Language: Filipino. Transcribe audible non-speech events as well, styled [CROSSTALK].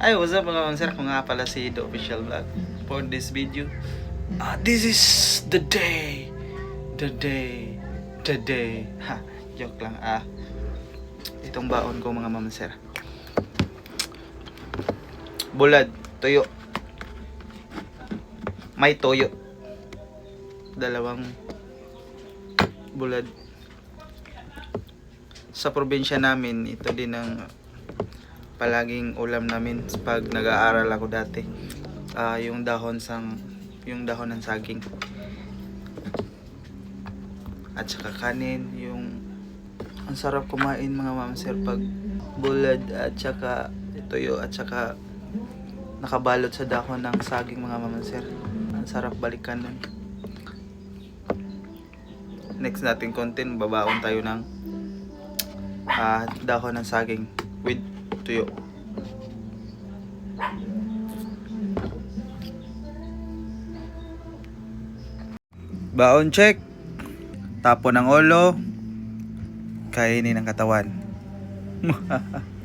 Ay, what's up mga sir? Kung nga pala si The Official Vlog for this video. Ah, this is the day. The day. The day. Ha, joke lang. Ah, itong baon ko mga ma'am sir. Bulad, tuyo. May toyo. Dalawang bulad. Sa probinsya namin, ito din ang palaging ulam namin pag nag-aaral ako dati. Ah, yung dahon sang yung dahon ng saging. At saka kanin, yung ang sarap kumain mga ma'am sir pag bulad at saka tuyo at saka nakabalot sa dahon ng saging mga ma'am sir. Ang sarap balikan nun. Next natin content, babaon tayo ng ah, dahon ng saging with tuyo. Baon check. Tapo ng ulo. Kainin ng katawan. [LAUGHS]